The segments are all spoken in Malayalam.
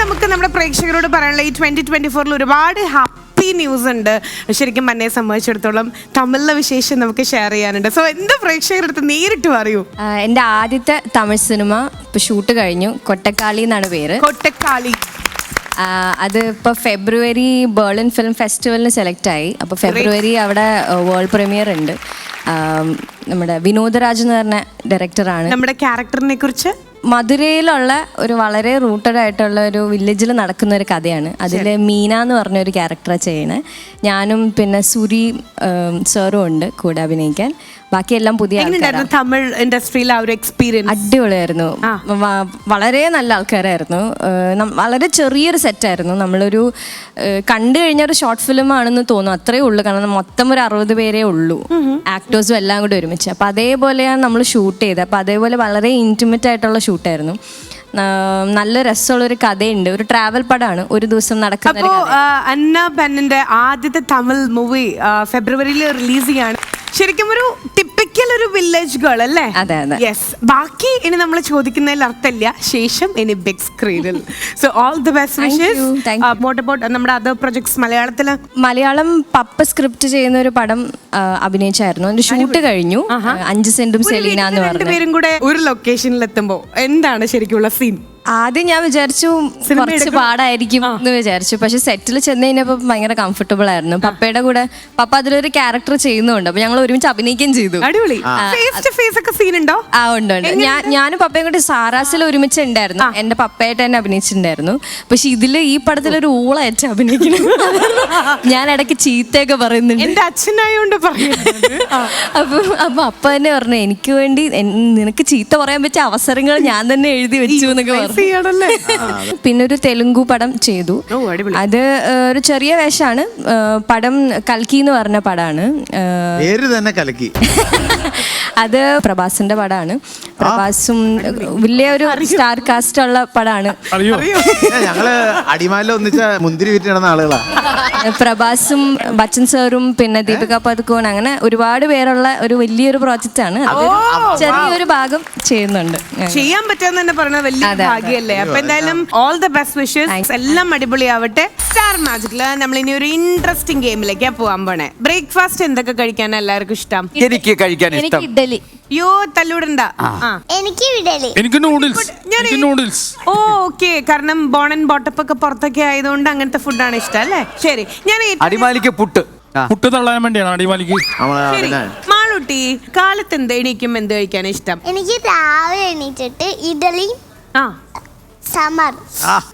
നമുക്ക് നമ്മുടെ പ്രേക്ഷകരോട് പറയാനുള്ള ഈ ട്വന്റി ട്വന്റി ഫോറിൽ ഒരുപാട് ഹാപ്പി ന്യൂസ് ഉണ്ട്. ശരിക്കും എന്നെ സംബന്ധിച്ചിടത്തോളം തമിഴിലെ വിശേഷം നമുക്ക് ഷെയർ ചെയ്യാനുണ്ട്. സോ എന്താ പ്രേക്ഷകരുടെ അടുത്ത് നേരിട്ട് പറയൂ? എന്റെ എന്റെ ആദ്യത്തെ തമിഴ് സിനിമ ഇപ്പൊ ഷൂട്ട് കഴിഞ്ഞു. കൊട്ടക്കാളി എന്നാണ് പേര്. കൊട്ടക്കാളി. അത് ഇപ്പോൾ ഫെബ്രുവരി ബേർലിൻ ഫിലിം ഫെസ്റ്റിവലിന് സെലക്ട് ആയി. അപ്പോൾ ഫെബ്രുവരി അവിടെ വേൾഡ് പ്രീമിയർ ഉണ്ട്. നമ്മുടെ വിനോദരാജ് എന്ന് പറഞ്ഞ ഡയറക്ടറാണ് നമ്മുടെ ക്യാരക്ടറിനെ കുറിച്ച്? മധുരയിലുള്ള ഒരു വളരെ റൂട്ടഡ് ആയിട്ടുള്ള ഒരു വില്ലേജിൽ നടക്കുന്ന ഒരു കഥയാണ്. അതിൽ മീന എന്ന് പറഞ്ഞ ഒരു ക്യാരക്ടറാണ് ചെയ്യണേ. ഞാനും പിന്നെ സുരി സാറും ഉണ്ട് കൂടെ അഭിനയിക്കാൻ. ബാക്കിയെല്ലാം പുതിയ എങ്ങനെയുണ്ടായിരുന്നു തമിഴ് ഇൻഡസ്ട്രിയിൽ ആ ഒരു എക്സ്പീരിയൻസ് അടിപൊളിയായിരുന്നു. വ- വളരെ നല്ല ആൾക്കാരായിരുന്നു. ഏഹ് നം- വളരെ ചെറിയൊരു സെറ്റായിരുന്നു നമ്മളൊരു ഏഹ് കണ്ടു കഴിഞ്ഞ ഒരു ഷോർട്ട് ഫിലിം ആണെന്ന് തോന്നും അത്രേ ഉള്ളൂ. കാരണം മൊത്തം ഒരു അറുപത് പേരേ ഉള്ളൂ. ആക്ടേഴ്സും എല്ലാം കൂടി ഒരുമിച്ച്. അപ്പം അതേപോലെയാണ് നമ്മൾ ഷൂട്ട് ചെയ്തത്. അപ്പം അതേപോലെ വളരെ ഇന്റിമേറ്റ് ആയിട്ടുള്ള ഷൂട്ടായിരുന്നു നല്ല രസമുള്ളൊരു കഥയുണ്ട്. ഒരു ട്രാവൽ പടമാണ്. ഒരു ദിവസം നടക്കുന്ന അപ്പോ ആ, അന്ന പെന്നിന്റെ ആദ്യത്തെ തമിഴ് മൂവി ഫെബ്രുവരിയിൽ റിലീസ് ചെയ്യാണ്. ശരിക്കും ഒരു ടിപ്പിക്കൽ ഒരു വില്ലേജ് ഗേൾ അല്ലേ? അതെ, അതെ. യെസ് ബാക്കി ഇനി നമ്മൾ ചോദിക്കുന്നതിൽ അർത്ഥമില്ല. ശേഷം ഇനി ബിഗ് സ്ക്രീനിൽ so all the best Thank wishes you, thank മോട്ട് അബൌട്ട് നമ്മുടെ അതർ പ്രൊജക്ട്സ് മലയാളത്തിൽ മലയാളം പപ്പ സ്ക്രിപ്റ്റ് ചെയ്യുന്ന ഒരു പടം ആ, അഭിനയിച്ചായിരുന്നു. അതിന്റെ ഷൂട്ട് കഴിഞ്ഞു. അഞ്ച് സെന്റും സെലീന എന്ന് പറഞ്ഞു. രണ്ടുപേരും കൂടെ ഒരു ലൊക്കേഷനിൽ എത്തുമ്പോൾ എന്താണ് ശരിക്കുള്ള സീൻ ആദ്യം ഞാൻ വിചാരിച്ചു കുറച്ച് പാടായിരിക്കും എന്ന് വിചാരിച്ചു. പക്ഷെ സെറ്റിൽ ചെന്ന് കഴിഞ്ഞപ്പോൾ ഭയങ്കര കംഫർട്ടബിൾ ആയിരുന്നു. പപ്പയുടെ കൂടെ പപ്പ അതിലൊരു ക്യാരക്ടർ ചെയ്യുന്നുണ്ട്. അപ്പൊ ഞങ്ങൾ ഒരുമിച്ച് അഭിനയിക്കുകയും ചെയ്തു. അടിപൊളി. ഫേസ് ടു ഫേസ് ഒക്കെ സീൻ ഉണ്ടോ? ആ ഉണ്ട് ഉണ്ട്. ഞാൻ ഞാനും പപ്പയും കൂടി സാറാസിൽ ഒരുമിച്ച് ഉണ്ടായിരുന്നു. എന്റെ പപ്പയായിട്ട് തന്നെ അഭിനയിച്ചിട്ടുണ്ടായിരുന്നു. പക്ഷെ ഇതിൽ ഈ പടത്തിൽ ഒരു ഊളയറ്റ അഭിനയിക്കുന്നു. ഞാൻ ഇടയ്ക്ക് ചീത്തയൊക്കെ പറയുന്നുണ്ട്. എന്റെ അച്ഛനായോണ്ട് പറയുന്നത് അപ്പൊ അപ്പൊ അപ്പ തന്നെ പറഞ്ഞു എനിക്ക് വേണ്ടി എൻ- നിനക്ക് ചീത്ത പറയാൻ പറ്റിയ അവസരങ്ങൾ ഞാൻ തന്നെ എഴുതി വെച്ചു എന്നൊക്കെ പറഞ്ഞു. ചെയ്യണല്ലേ? പിന്നെ ഒരു തെലുങ്കു പടം ചെയ്തു. അത് ഒരു ചെറിയ വേഷമാണ് പടം കൽക്കി എന്ന് പറഞ്ഞ പടമാണ് പേര് തന്നെ കലക്കി. അത് പ്രഭാസിന്റെ പടമാണ് പ്രഭാസും വലിയ ഒരു സ്റ്റാർ കാസ്റ്റ് ഉള്ള പടമാണ്. ഞങ്ങൾ അടിമാലിൽ ഒന്നിച്ച മുന്തിരി വിറ്റ് നടന്ന ആളുകളാ. പ്രഭാസും ബച്ചൻ സാറും പിന്നെ ദീപിക പതുക്കോൺ അങ്ങനെ ഒരുപാട് പേരുള്ള ഒരു വലിയൊരു പ്രോജക്റ്റ് ആണ്. അത് ചെറിയൊരു ഭാഗം ചെയ്യുന്നുണ്ട്. ചെയ്യാൻ പറ്റുമെന്ന് തന്നെ പറഞ്ഞ വലിയ. ഭാഗ്യല്ലേ. അപ്പൊ എന്തായാലും ഓൾ ദ ബെസ്റ്റ് വിഷസ് എല്ലാം അടിപൊളിയാവട്ടെ. സ്റ്റാർ മാജിക്കിൽ നമ്മൾ ഇനി ഒരു ഇൻട്രസ്റ്റിംഗ് ഗെയിമിലേക്ക് പോവാൻ പോണേ. ബ്രേക്ക്ഫാസ്റ്റ് എന്തൊക്കെ കഴിക്കാൻ എല്ലാവർക്കും ഇഷ്ടം? എനിക്ക് കഴിക്കാൻ ഇഷ്ടം. ഇഡലി യോ തല്ലൂടണ്ട. എനിക്ക് വിടൽ എനിക്ക് നൂഡിൽസ് എനിക്ക് നൂഡിൽസ് ഓ ഓക്കെ. കാരണം ബോൺ ആൻഡ് ബോട്ടപ്പ് ഒക്കെ പുറത്തൊക്കെ ആയതുകൊണ്ട് അങ്ങനത്തെ ഫുഡാണ് ഇഷ്ടം അല്ലേ? ശരി. ഞാൻ അടിമാലിക്ക് പുട്ട്. പുട്ട് തള്ളാൻ വേണ്ടിയാണ് അടിമാലിക്ക്. മാളുട്ടി കാലത്ത് എന്ത് എണീക്കും എന്ത് കഴിക്കാൻ ഇഷ്ടം? എനിക്ക് രാവിലെ എണീറ്റിട്ട് ഇഡലി ആ.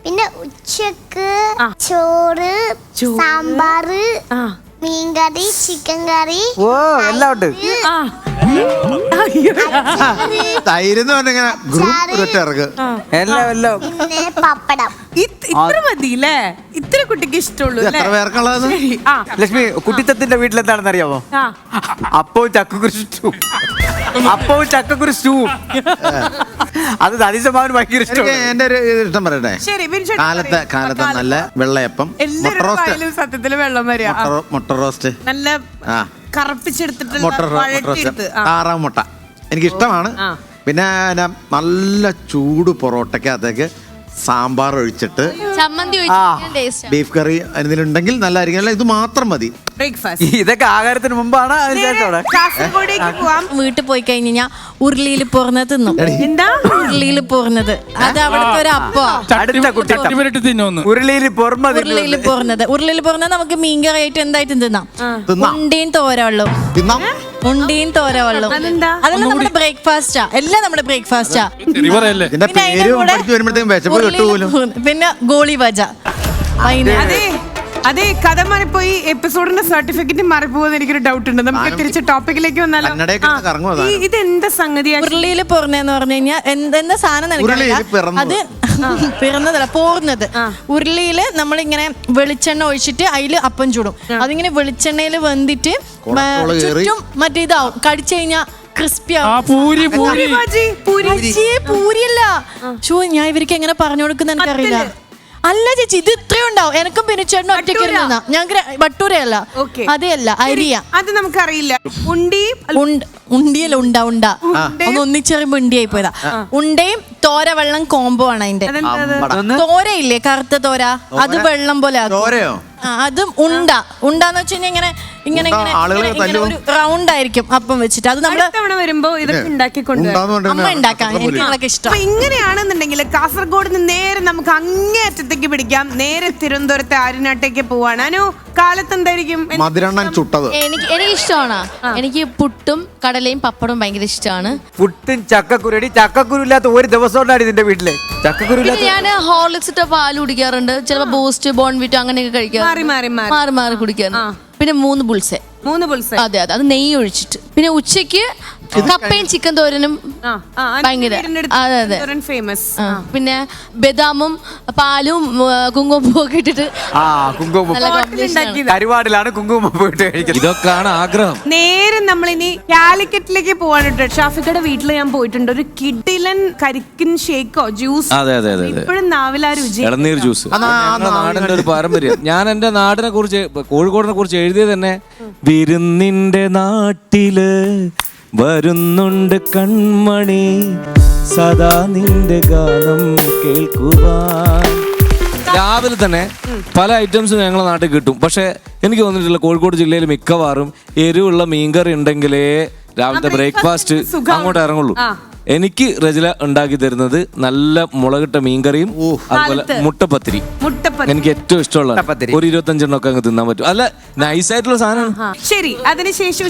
പിന്നെ ഉച്ചയ്ക്ക് ചോറ്. സാമ്പാറ് മീൻകറി ചിക്കൻ കറി ഓ എല്ലാം ഉണ്ട്. തൈര് എന്ന് പറഞ്ഞിങ്ങനെ ഗ്രൂപ്പ് ഒരൊറ്റ ഇറക്ക് എല്ലാം എല്ലാം. പപ്പടം. ഇത്ര ഇത്ര കുട്ടിക്ക് ഇഷ്ടമുള്ളൂ എത്ര പേർക്കുള്ളത് ലക്ഷ്മി കുട്ടിത്തത്തിന്റെ വീട്ടിലെന്താണെന്ന് അറിയാമോ അപ്പോ ചക്കു സ്റ്റൂ അപ്പവും ചക്കക്കുരു സ്റ്റൂ. അത് സതീശമാവന് ഭയങ്കര എനിക്ക് ഇഷ്ടമാണ്. എന്റെ ഒരു ഇഷ്ടം പറയട്ടെ? ശരി കാലത്തെ പറയൂ. കാലത്തെ കാലത്ത് നല്ല വെള്ളയപ്പം മുട്ട എല്ലാവരുടെ റോസ്റ്റ്. വായിലും സത്യത്തിൽ വെള്ളം വരിക. ആ. മുട്ട റോ- മുട്ട റോസ്റ്റ്. നല്ല ആ. കറപ്പിച്ചെടുത്തിട്ടുള്ള മുട്ട റോ- മുട്ട വഴറ്റിയെടുത്ത് റോസ്റ്റ്. ആ. താറാവ് മുട്ട. എനിക്ക് ഇഷ്ടമാണ് ആ. പിന്നെ ഞാൻ നല്ല ചൂട് പൊറോട്ടക്കകത്തേക്ക് സാമ്പാർ ഒഴിച്ചിട്ട് ചമ്മന്തി ബീഫ് കറി എന്തെങ്കിലും നല്ലതായിരിക്കും അല്ല ഇത് മാത്രം മതി. ബ്രേക്ക്ഫാസ്റ്റ് ഇതൊക്കെ ആഹാരത്തിന് മുമ്പാണ് വീട്ടിൽ പോയി കഴിഞ്ഞ് കഴിഞ്ഞാൽ ഉരുളിയിൽ പോർന്നത് തിന്നും. എന്താ? ഉരുളിയിൽ പോർന്നത് അത് അവിടുത്തെ ഒരു അപ്പോ. ഉരുളിയിൽ ഉരുളിയിൽ പോർന്നത് ഉരുളിയിൽ പോർന്നത് നമുക്ക് മീൻകറിയായിട്ട് എന്തായിട്ടും തിന്നാം. ഉണ്ടേം ഉണ്ടിയും തോരവെള്ളം. തോര വെള്ളം തോരവെള്ളം അതെല്ലാം നമ്മുടെ ബ്രേക്ക്ഫാസ്റ്റാ എല്ലാം നമ്മുടെ ബ്രേക്ക്ഫാസ്റ്റാ ഇതിന്റെ പിന്നെ അതിന്റെ പേര് കൂടെ പഠിച്ചു വരുമ്പോഴത്തേക്കും വിശപ്പ് ഉരുളിയിൽ പിന്നെ ഗോളി ബജ വൈകുന്നേരം അതെ അതെ കഥ ഈ എപ്പിസോഡിന്റെ സർട്ടിഫിക്കറ്റ് മാറിപ്പോകുന്ന എനിക്കൊരു ഡൗട്ട് ഉണ്ട്. നമുക്ക് തിരിച്ച് ടോപ്പിക്കിലേക്ക് വന്നാലോ? കന്നഡയൊക്കെ എടുത്ത് കറങ്ങും ആ, അതാണ്. ഈ- ഇത് എന്താ സംഗതിയാ? ഉരുളിയിൽ പോർന്നെന്ന് പറഞ്ഞു കഴിഞ്ഞാൽ എന്താ സാധനം ഉരുളിയിൽ നിനക്കറിയില്ല പിറന്നത്. അത് പിറന്നതല്ല പോർന്നത്. ഉരുളിയിൽ നമ്മളിങ്ങനെ വെളിച്ചെണ്ണ ഒഴിച്ചിട്ട് അതിൽ അപ്പം ചൂടും. അതിങ്ങനെ വെളിച്ചെണ്ണയിൽ വെന്തിട്ട്. ചുറ്റും മറ്റേ ഇതാവും. കടിച്ചു കഴിഞ്ഞാൽ ക്രിസ്പി ആ പൂരി പൂരി. പൂരിയല്ല. ഷോ ഞാൻ ഇവർക്ക് എങ്ങനെ പറഞ്ഞു കൊടുക്കുന്ന എനിക്കറിയില്ല. അല്ല ചേച്ചി ഇത് ഇത്രയും ഉണ്ടാവും. എനക്കും പിന്നെ ചേട്ടനും ഒറ്റയ്ക്ക്. ഇരുന്നാ ഞങ്ങൾക്ക് ബട്ടൂരയല്ല അതെയല്ല അരിയ. അത് നമുക്കറിയില്ല. ഉണ്ടി ഉണ്ടിയല്ല ഉണ്ട ഉണ്ട. ഒന്ന് ഒന്നിച്ചറിയുമ്പോ ഉണ്ടിയായി പോയതാ. ഉണ്ടയും തോര വെള്ളം കോംബോ ആണ് അതിന്റെ. തോരയില്ലേ കറുത്ത തോര? അത് വെള്ളം പോലെ ആക്കും. ആ, അതും ഉണ്ട. ഉണ്ടാന്ന് വെച്ച് കഴിഞ്ഞാൽ ഇങ്ങനെ ഇങ്ങനെ ഉണ്ട ഇങ്ങനെ ആളുകളെ ഇങ്ങനെ- ഇങ്ങനെ ഒരു റൗണ്ട് ആയിരിക്കും അപ്പം വെച്ചിട്ട്. അത് നമ്മൾ തവണ വരുമ്പോ ഇതൊക്കെ ഉണ്ടാക്കി കൊണ്ടുവരാം ഉണ്ടാന്ന് പറഞ്ഞിട്ട് അമ്മ ഉണ്ടാക്കാൻ അത്ര എനിക്ക് പോലും. അതൊക്കെ ഇഷ്ടം. അപ്പൊ ഇങ്ങനെയാണെന്നുണ്ടെങ്കിൽ കാസർഗോഡ് നിന്ന് നേരെ നമുക്ക് അങ്ങേയറ്റത്തേക്ക് പിടിക്കാം. നേരെ തിരുവനന്തപുരത്തെ ആര്യനാട്ടേക്ക് പോവാണ്. അനു കാലത്ത് എന്തായിരിക്കും? മധുരണ്ണൻ ചുട്ടത്. എനിക്ക് എനിക്ക് ഇഷ്ടമാണ് എനിക്ക് പുട്ടും കടലയും പപ്പടവും ഭയങ്കര ഇഷ്ടമാണ്. പുട്ടും ചക്കക്കുരുടി. ചക്കക്കുരു ഇല്ലാത്ത ഒരു ദിവസം ഉണ്ടാടി നിന്റെ വീട്ടിൽ. ചക്കക്കുരു പിന്നെ ഇല്ലാത്ത ഞാൻ ഹോർലിക്സ് ഇട്ട പാൽ കുടിക്കാറുണ്ട്. ചിലപ്പോ ബൂസ്റ്റ് ബോൺവിറ്റോ അങ്ങനെയൊക്കെ കഴിക്കാറുണ്ട്. മാറി മാറി മാറി. മാറി മാറി പിന്നെ മൂന്ന് ബുൾസെ. മൂന്ന് ബുൾസെ. അതെ അതെ. അത് നെയ്യ് ഒഴിച്ചിട്ട്. പിന്നെ ഉച്ചയ്ക്ക് കപ്പയും ചിക്കൻ തോരനും ഭയങ്കര. അതെ അതെ. ഫേമസ് പിന്നെ ബദാമും പാലും കുങ്കുമ്പൂ കുങ്കുമപ്പൂ ഇട്ടിട്ട് ആ കുങ്കുമപ്പൂ. നല്ല കോമ്പിനേഷൻ ആണ്. കരുവാടിലാണ് കുങ്കുമം പോയിട്ട് കഴിക്കുന്നത്. ഇതൊക്കെയാണ് ആഗ്രഹം. നേരം നമ്മൾ ഇനി കാലിക്കറ്റിലേക്ക് പോവാണ് കേട്ടോ. ഷാഫിക്കയുടെ വീട്ടിൽ ഞാൻ പോയിട്ടുണ്ട്. ഒരു കിഡിലൻ കരിക്കിൻ ഷേക്കോ ജ്യൂസ്. അതെ അതെ അതെ ഇപ്പോഴും നാവിലാ രുചി. ഇളനീർ ജ്യൂസ്. അതാ, നാടിന്റെ ഒരു പാരമ്പര്യം. ഞാൻ എന്റെ നാടിനെ കുറിച്ച് കോഴിക്കോടിനെ കുറിച്ച് എഴുതിയത് തന്നെ വിരുന്നിന്റെ നാട്ടിൽ വരുന്നുണ്ട് കൺമണി സദാ നിന്റെ ഗാനം കേൾക്കുവാൻ. രാവിലെ തന്നെ പല ഐറ്റംസും ഞങ്ങളെ നാട്ടിൽ കിട്ടും. പക്ഷെ എനിക്ക് തോന്നിയിട്ടില്ല കോഴിക്കോട് ജില്ലയിൽ മിക്കവാറും എരിവുള്ള മീൻകറി ഉണ്ടെങ്കിലേ രാവിലത്തെ ബ്രേക്ക്ഫാസ്റ്റ് അങ്ങോട്ട് ഇറങ്ങുള്ളൂ. എനിക്ക് റജില ഉണ്ടാക്കി തരുന്നത് നല്ല മുളകിട്ട മീൻകറിയും അതുപോലെ മുട്ടപ്പത്തിരി. മുട്ടപ്പത്തി എനിക്ക് ഏറ്റവും ഇഷ്ടമുള്ള. ഒരു ഇരുപത്തഞ്ചെണ്ണം ഒക്കെ അങ്ങ് തിന്നാൻ പറ്റും. അല്ല നൈസ് ആയിട്ടുള്ള സാധനമാണ് ശരി അതിനുശേഷം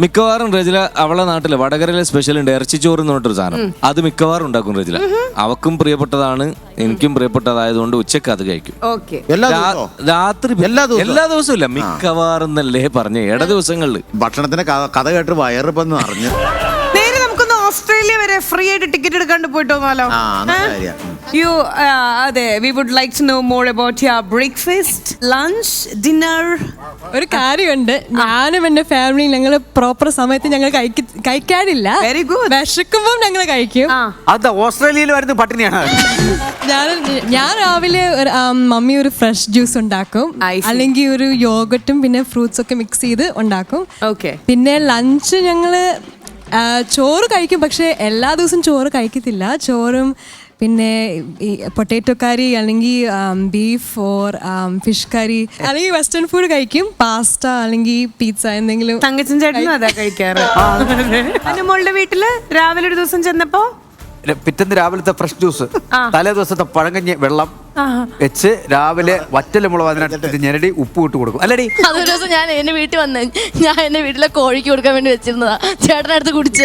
മിക്കവാറും റജില അവളെ നാട്ടിൽ വടകരയിലെ സ്പെഷ്യൽ ഉണ്ട് ഇറച്ചിച്ചോറ് എന്ന് പറഞ്ഞിട്ടൊരു സാധനം. അത് മിക്കവാറും ഉണ്ടാക്കും റജില അവക്കും പ്രിയപ്പെട്ടതാണ് എനിക്കും പ്രിയപ്പെട്ടതായതുകൊണ്ട് ഉച്ചയ്ക്ക് അത് കഴിക്കും. ഓക്കെ. എല്ലാ രാ- രാത്രി എല്ലാ ദിവസവും? ഇല്ല. മിക്കവാറും എന്നല്ലേ പറഞ്ഞ ഇട ദിവസങ്ങളിൽ ഭക്ഷണത്തിന്റെ കഥ കേട്ട് വയറിപ്പം അറിഞ്ഞു. വരെ ഫ്രീ ആയിട്ട് ടിക്കറ്റ് എടുക്കാണ്ട് പോയിട്ട് വന്നാലോ ആ, നല്ല കാര്യാ. ഉം. യു അതെ we would like to know more about your breakfast lunch dinner ഒരു കാര്യമുണ്ട്. ഞാനും എന്റെ ഫാമിലി ഞങ്ങൾ പ്രോപ്പർ സമയത്ത് ഞങ്ങൾ കഴിക്ക- കഴിക്കാറില്ല Very good. വിശക്കുമ്പോൾ ഞങ്ങൾ കഴിക്കും. ആ. അത് ഓസ്ട്രേലിയയിൽ വരുന്ന പട്ടിണിയാണ്. ഞാൻ ഞാൻ രാവിലെ ഒരു ആ, മമ്മി ഒരു ഫ്രഷ് ജ്യൂസ് ഉണ്ടാക്കും. I see. അല്ലെങ്കിൽ ഒരു യോഗട്ടും പിന്നെ ഫ്രൂട്ട്സ് ഒക്കെ മിക്സ് ചെയ്ത് ഉണ്ടാക്കും. ഓക്കെ പിന്നെ ലഞ്ച് ഞങ്ങൾ ചോറ് കഴിക്കും പക്ഷേ എല്ലാ ദിവസവും ചോറ് കഴിക്കത്തില്ല. ചോറും പിന്നെ ഈ പൊട്ടാറ്റോ കറി അല്ലെങ്കിൽ ബീഫ് ഓർ ഫിഷ് കറി അല്ലെങ്കിൽ വെസ്റ്റേൺ ഫുഡ് കഴിക്കും. പാസ്ത അല്ലെങ്കിൽ പിസ്സ എന്തെങ്കിലും തങ്കച്ചൻ ചേട്ടനും അതാ കഴിക്കാറ്. അനുമോളുടെ വീട്ടിൽ രാവിലെ ഒരു ദിവസം ചെന്നപ്പോ പിറ്റന്ന് രാവിലത്തെ ഫ്രഷ് ജ്യൂസ് തലേ ദിവസത്തെ പഴങ്കഞ്ഞ് വെള്ളം വെച്ച് രാവിലെ വറ്റല മുളക് അതിനകത്ത് ഞെരടി ഉപ്പ് ഇട്ട് കൊടുക്കും. അല്ലടി. അതൊരു ദിവസം ഞാൻ എന്റെ വീട്ടിൽ വന്ന് ഞാൻ എന്റെ വീട്ടിലെ കോഴിക്ക് കൊടുക്കാൻ വേണ്ടി വെച്ചിരുന്നതാ. ചേട്ടനടുത്ത് കുടിച്ച.